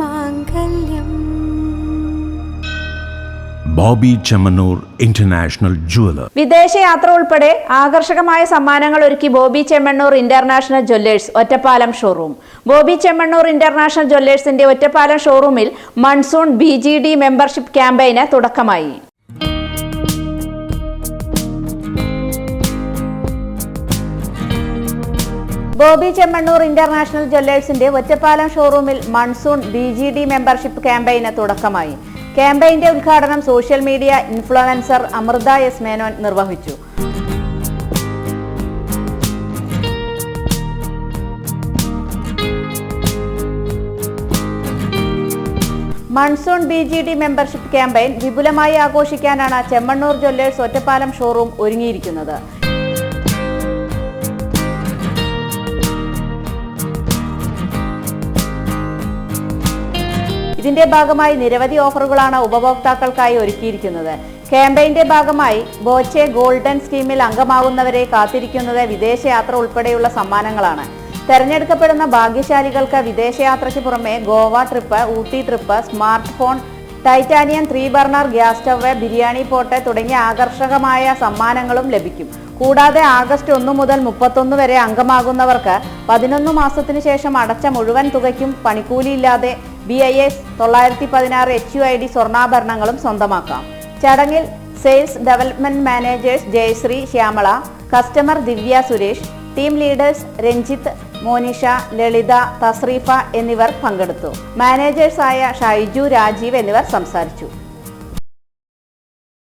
മാംഗല്യം. Bobby Chemmanur international jeweller വിദേശയാത്ര ഉൾപ്പെടെ ആകർഷകമായ സമ്മാനങ്ങൾ ഒരുക്കി Boby Chemmanur international jewellers Ottapalam showroom. Boby Chemmanur international ജ്വല്ലേഴ്സിന്റെ Ottapalam ഷോറൂമിൽ മൺസൂൺ ബി മെമ്പർഷിപ്പ് ക്യാമ്പയിന് തുടക്കമായി. ബോബി ചെമ്മണ്ണൂർ ഇന്റർനാഷണൽ ജ്വല്ലേഴ്സിന്റെ ഒറ്റപ്പാലം ഷോറൂമിൽ monsoon B G D membership ക്യാമ്പയിന് തുടക്കമായി. ക്യാമ്പയിന്റെ ഉദ്ഘാടനം social media influencer Amrutha S Menon നിർവഹിച്ചു. Monsoon B G D membership campaign വിപുലമായി ആഘോഷിക്കാനാണ് ചെമ്മണ്ണൂർ ജ്വല്ലേഴ്സ് ഒറ്റപ്പാലം ഷോറൂം ഒരുങ്ങിയിരിക്കുന്നത്. ഇതിന്റെ ഭാഗമായി നിരവധി ഓഫറുകളാണ് ഉപഭോക്താക്കൾക്കായി ഒരുക്കിയിരിക്കുന്നത്. ക്യാമ്പയിന്റെ ഭാഗമായി ബോച്ചെ ഗോൾഡൻ സ്കീമിൽ അംഗമാകുന്നവരെ കാത്തിരിക്കുന്നത് വിദേശയാത്ര ഉൾപ്പെടെയുള്ള സമ്മാനങ്ങളാണ്. തെരഞ്ഞെടുക്കപ്പെടുന്ന ഭാഗ്യശാലികൾക്ക് വിദേശയാത്രയ്ക്ക് പുറമെ Goa trip Ooty trip smart phone titanium three burner gas stove biryani pot തുടങ്ങിയ ആകർഷകമായ സമ്മാനങ്ങളും ലഭിക്കും. കൂടാതെ ആഗസ്റ്റ് ഒന്ന് മുതൽ മുപ്പത്തൊന്ന് വരെ അംഗമാകുന്നവർക്ക് പതിനൊന്ന് മാസത്തിനു ശേഷം അടച്ച മുഴുവൻ തുകയ്ക്കും പണിക്കൂലിയില്ലാതെ ബി ഐ എസ് തൊള്ളായിരത്തി പതിനാറ് എച്ച് യു ഐ ഡി സ്വർണാഭരണങ്ങളും സ്വന്തമാക്കാം. ചടങ്ങിൽ sales development managers Jayasree Shyamala customer Divya Suresh team leaders Ranjith Monisha Lalitha Thasreefa എന്നിവർ പങ്കെടുത്തു. മാനേജേഴ്സായ ഷൈജു രാജീവ് എന്നിവർ സംസാരിച്ചു.